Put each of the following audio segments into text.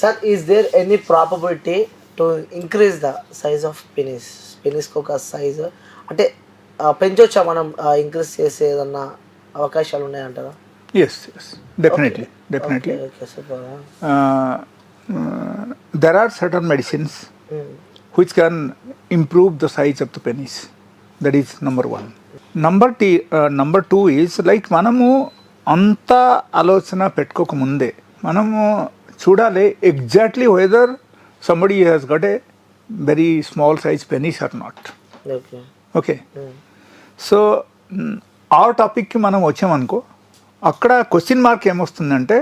Sir is there any probability to increase the size of penis పెనిస్కి ఒక size అంటే పెంచొచ్చా మనం ఇంక్రీజ్ చేసే ఏదన్నా అవకాశాలు ఉన్నాయంటారా? Yes yes definitely definitely certain medicines Hmm. which can improve the size of the penis. That is number one. Number, t, uh, number two is like మనము అంత ఆలోచన పెట్టుకోక ముందే మనము చూడాలి exactly whether somebody has got a very small size penis or not okay so ఆ టాపిక్కి మనం వచ్చామనుకో అక్కడ క్వశ్చన్ మార్క్ ఏమొస్తుందంటే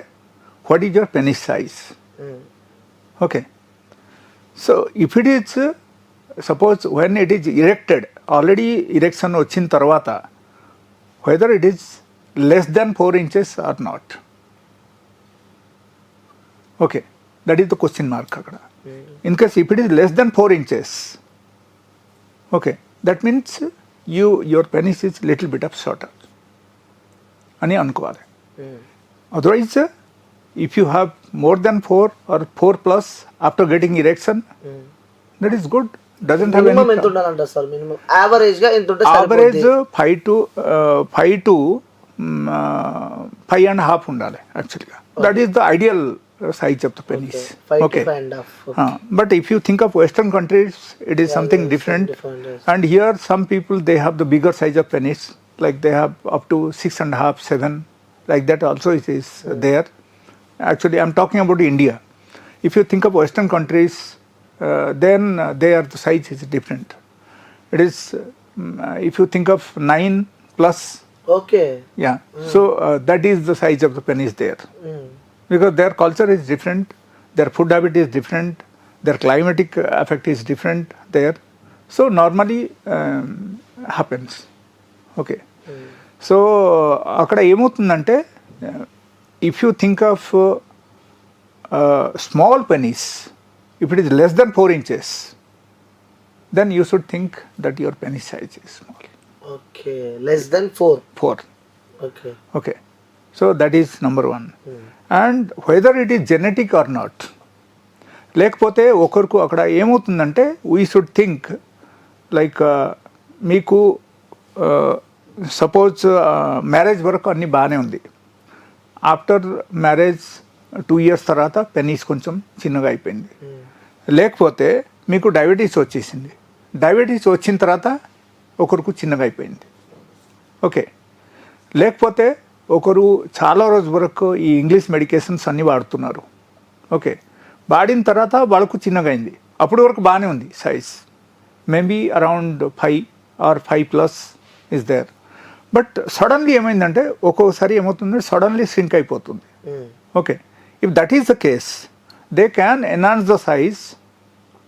what is your penis size. Okay so if it is suppose when it is erected already erection వచ్చిన తర్వాత whether it is less than four inches or not okay that is the question mark అక్కడ in case if it is less than four inches okay that means you your penis is little bit of shorter అని అనుకోవాలి Hmm. Otherwise, uh, if you have more than four or four plus after getting erection, that is good. Doesn't have minimum ఎంత ఉండాలంట sir minimum యావరేజ్గా ఎంత ఉంటే average సరిపోద్ది? uh, five to uh, five to um, uh, five and a half undale actually. That is the ideal uh, size of the penis. Okay. five and a half. Okay. Uh, but if you think of Western countries, it is Yeah, something different. different, yes. And here, some people they have the bigger size of penis, like they have up to six and a half, seven, like that. Also, it is there. Actually, I'm talking about India. If you think of Western countries, uh, then uh, there the size is different. It is um, uh, if you think of nine plus, Okay. yeah. So uh, that is the size of the penis there Hmm because their culture is different, their food habit is different, their climatic uh, effect is different there. So normally um, happens. Okay. So అక్కడ ఏమవుతుందంటే if you think of small penis if it is less then four inches then you should think that your penis size is small okay less then four four okay Okay, So that is number one. And whether it is genetic or not, లేకపోతే ఒకరికి అక్కడ ఏమవుతుందంటే we should think like మీకు suppose marriage వరకు అన్నీ బాగానే ఉంది. After marriage two years తర్వాత పెనీస్ కొంచెం చిన్నగా అయిపోయింది. లేకపోతే మీకు డయాబెటీస్ వచ్చేసింది. డయాబెటీస్ వచ్చిన తర్వాత ఒకరికి చిన్నగా అయిపోయింది. ఓకే లేకపోతే ఒకరు చాలా రోజు వరకు ఈ ఇంగ్లీష్ మెడికేషన్స్ అన్నీ వాడుతున్నారు. ఓకే. వాడిన తర్వాత వాళ్ళకు చిన్నగా అయింది. అప్పటి వరకు బాగానే ఉంది size. Maybe around five or five plus is there. But suddenly ఏమైందంటే ఒక్కొక్కసారి ఏమవుతుంది సడన్లీ సింక్ అయిపోతుంది. Hmm. Okay. If that is the case they can enhance the size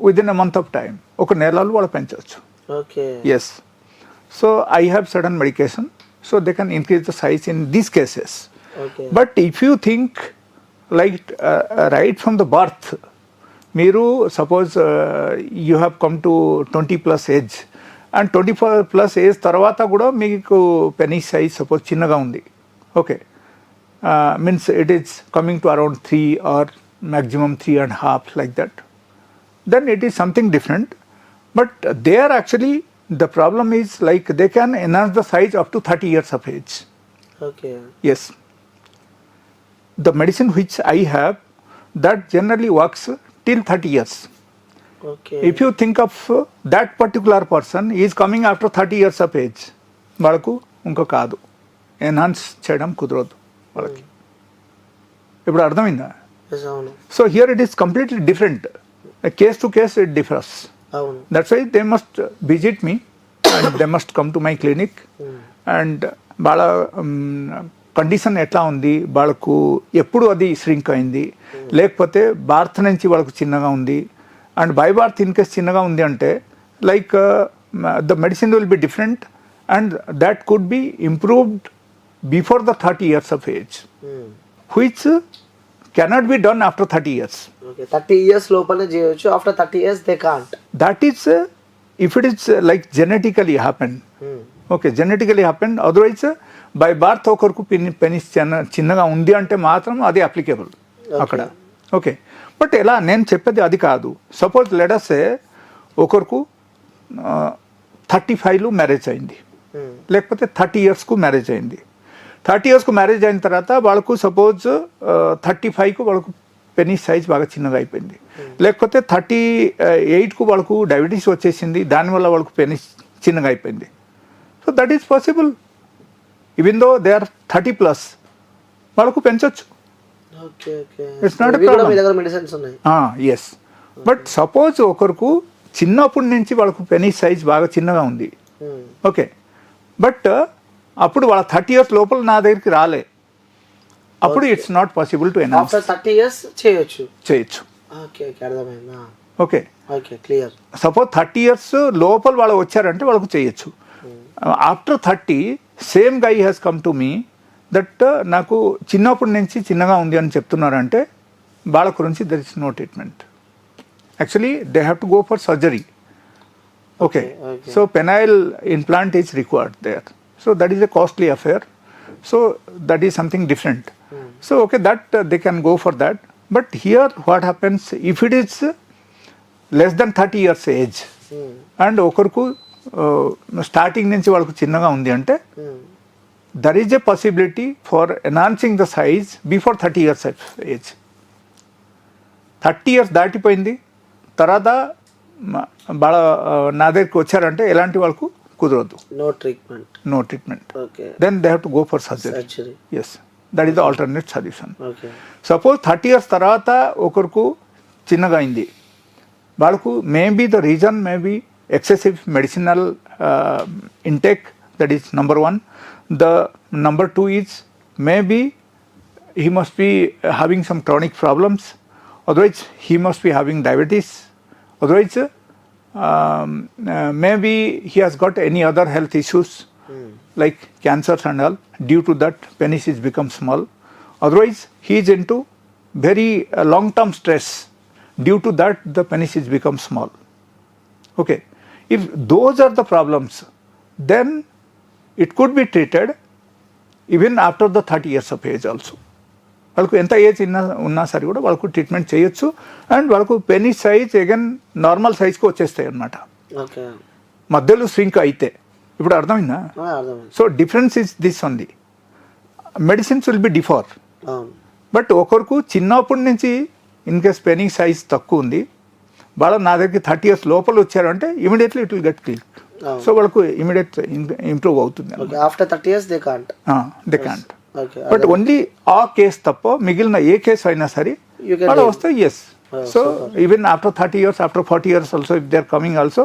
with in a month of time ఒక నెలలో వాళ్ళు పెంచవచ్చు okay. Yes. So I have certain medication, so they can increase the size in these cases. Okay But if you think like uh, uh, right from the birth, మీరు suppose you have come to twenty plus age and twenty four plus age తర్వాత కూడా మీకు penny size suppose చిన్నగా ఉంది okay means it is coming to around three or maximum three and half like that then it is something different. But there actually the problem is like they can enhance the size up to 30 years of age. Okay Yes. The medicine which I have that generally works till 30 years. Okay If you think of uh, that particular person is coming after 30 years of age, వాళ్ళకు ఇంకో కాదు enhance చేయడం కుదరదు వాళ్ళకి ఇప్పుడు అర్థమైందా Yes, అవును so here it is completely different case to case it differs అవును that's why they must visit me And they must come to my clinic and వాళ్ళ కండిషన్ ఎట్లా ఉంది? వాళ్ళకు ఎప్పుడు అది శ్రింక్ అయింది? లేకపోతే భారత్ నుంచి వాళ్ళకు చిన్నగా ఉంది? And by birth in case చిన్నగా ఉంది అంటే like the medicine will be different and that could be improved before the thirty years of age Hmm. Which cannot be done after thirty years thirty years లోపలనే చేయొచ్చు. After thirty years they can't that is uh, if it is uh, like genetically happened okay genetically happen otherwise by birth ఒకరికి పెని penis చిన్న చిన్నగా ఉంది అంటే మాత్రం అది అప్లికేబుల్ అక్కడ. ఓకే బట్ ఎలా నేను చెప్పేది అది కాదు. సపోజ్ లెడసే ఒకరికి థర్టీ ఫైవ్లో మ్యారేజ్ అయింది. Hmm. లేకపోతే థర్టీ ఇయర్స్కు మ్యారేజ్ అయింది. థర్టీ ఇయర్స్కు మ్యారేజ్ అయిన తర్వాత వాళ్ళకు సపోజ్ థర్టీ ఫైవ్కు వాళ్ళకు పెనీ సైజ్ బాగా చిన్నగా అయిపోయింది. లేకపోతే థర్టీ ఎయిట్కు వాళ్ళకు డయాబెటీస్ వచ్చేసింది. దానివల్ల వాళ్ళకు పెనీ చిన్నగా అయిపోయింది. So that is possible. Even though they are thirty plus వాళ్ళకు పెంచవచ్చు మెడిసిన్స్ ఉన్నాయి. ఎస్ బట్ సపోజ్ ఒకరికి చిన్నప్పటి నుంచి వాళ్ళకు పెనీ సైజ్ బాగా చిన్నగా ఉంది. Hmm. ఓకే బట్ అప్పుడు వాళ్ళ థర్టీ ఇయర్స్ లోపల నా దగ్గరికి రాలే. అప్పుడు it's not possible to enhance after thirty years చేయొచ్చు. చేయొచ్చు. ఓకే ఓకే అర్థమైందా? Okay okay clear suppose thirty years లోపల వాళ్ళు వచ్చారంటే వాళ్ళకు చేయొచ్చు. After thirty same guy has come to me that నాకు చిన్నప్పటి నుంచి చిన్నగా ఉంది అని చెప్తున్నారంటే వాళ్ళ గురించి there is no treatment actually they have to go for surgery okay. So penile implant is required there so that is a costly affair so that is something different so okay that they can go for that but here what happens if it is less than thirty years age. And ఒకరికి starting నుంచి వాళ్ళకు చిన్నగా ఉంది అంటే. There is a possibility for enhancing the size before thirty years age thirty years దాటిపోయింది. తర్వాత వాళ్ళ నా దగ్గరికి వచ్చారంటే ఎలాంటి వాళ్ళకు కుదరదు. No treatment no treatment then they have to go for surgery yes that is the alternate solution okay suppose thirty years తర్వాత ఒకరికి చిన్నగా అయింది వాళ్ళకు maybe the reason maybe excessive medicinal intake that is number one the number two is maybe he must be having some chronic problems otherwise he must be having diabetes otherwise um, uh, maybe he has got any other health issues Like cancers and all due to that penis is become small otherwise he is into very uh, long term stress due to that the penis is become small okay if those are the problems then it could be treated even after the thirty years of age also వాళ్ళకు ఎంత age ఉన్నా ఉన్నా సరే కూడా వాళ్ళకు treatment చేయొచ్చు and వాళ్ళకు penis size again normal సైజ్కి వచ్చేస్తాయి అన్నమాట ఓకే మధ్యలో స్వింక్ అయితే ఇప్పుడు అర్థమైందా? So difference is this only medicines will be differ but ఒకరికి చిన్నప్పటి నుంచి ఇన్ కేస్ పెనీ సైజ్ తక్కువ ఉంది వాళ్ళ నా దగ్గరికి థర్టీ ఇయర్స్ లోపల వచ్చారంటే immediately it will get click. So వాళ్ళకు ఇమీడియట్ ఇంప్రూవ్ అవుతుంది after thirty years they can't they okay but only ఆ కేస్ తప్ప మిగిలిన ఏ కేసు అయినా సరే it. వస్తే yes Oh, so even after thirty years after forty years also if they are coming also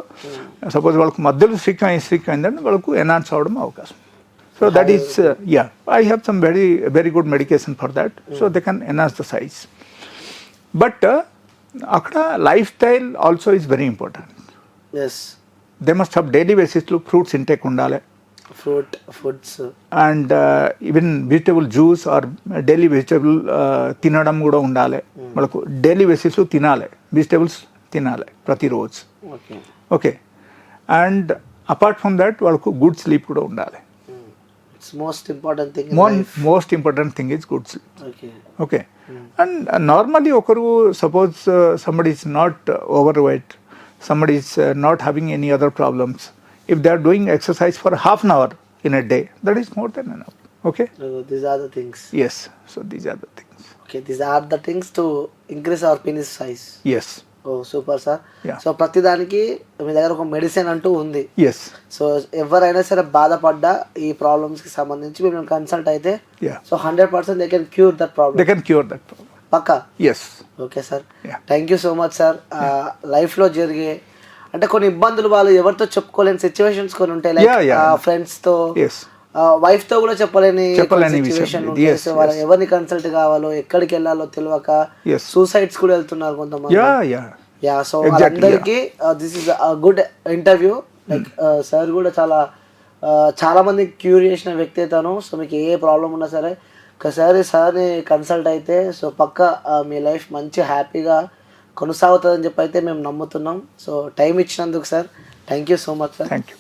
suppose వాళ్ళకు మధ్యలో స్ట్రిక్ అయి స్ట్రిక్ అయిందంటే వాళ్ళకు ఎన్హాన్స్ అవడం అవకాశం so that is ya I have some very very good medication for that so they can enhance the size but uh, అక్కడ life style also is very important yes they must have daily బేసిస్లో fruits intake ఉండాలి fruit foods and even vegetable juice or daily vegetable తినడం కూడా ఉండాలి. వాళ్ళకు daily బేసిస్లో తినాలి. Vegetables తినాలి ప్రతిరోజు. Okay okay and apart from that వాళ్ళకు గుడ్ స్లీప్ కూడా ఉండాలి. Most important thing most important thing is good sleep okay okay and normally ఒకరు suppose somebody is not over weight somebody is not having any other problems if they are doing exercise for half an hour in a day that is more than enough okay these are the things yes so these are the things okay these are the things to increase our penis size yes oh super sir. So ప్రతిదానికి మీ దగ్గర ఒక medicine అంటూ ఉంది. Yes so ఎవరైనా సరే బాధపడ్డా ఈ ప్రాబ్లమ్స్కి సంబంధించి మేము కన్సల్ట్ అయితే so hundred percent they can cure that they problem can cure that Pakka? Yes okay sir. Thank you so much sir లైఫ్లో జరిగే అంటే కొన్ని ఇబ్బందులు వాళ్ళు ఎవరితో చెప్పుకోలేని సిచ్యువేషన్స్ కొన్ని ఉంటాయి. లైక్. ఫ్రెండ్స్తో వైఫ్తో కూడా చెప్పలేని సిచ్యువేషన్. ఎవరిని కన్సల్ట్ కావాలో ఎక్కడికి వెళ్ళాలో తెలియక. సూసైడ్స్ కూడా వెళ్తున్నారు కొంతమంది. యా సో వాళ్ళందరికీ this is good interview like sir కూడా చాలా చాలా మంది క్యూర్ చేసిన వ్యక్తి తను సో మీకు ఏ ప్రాబ్లం ఉన్నా సరే ఒకసారి సార్ని కన్సల్ట్ అయితే సో పక్క మీ లైఫ్ మంచి హ్యాపీగా కొనసాగుతుందని చెప్పి అయితే మేము నమ్ముతున్నాం. సో టైం ఇచ్చినందుకు sir. Thank you so much sir thank you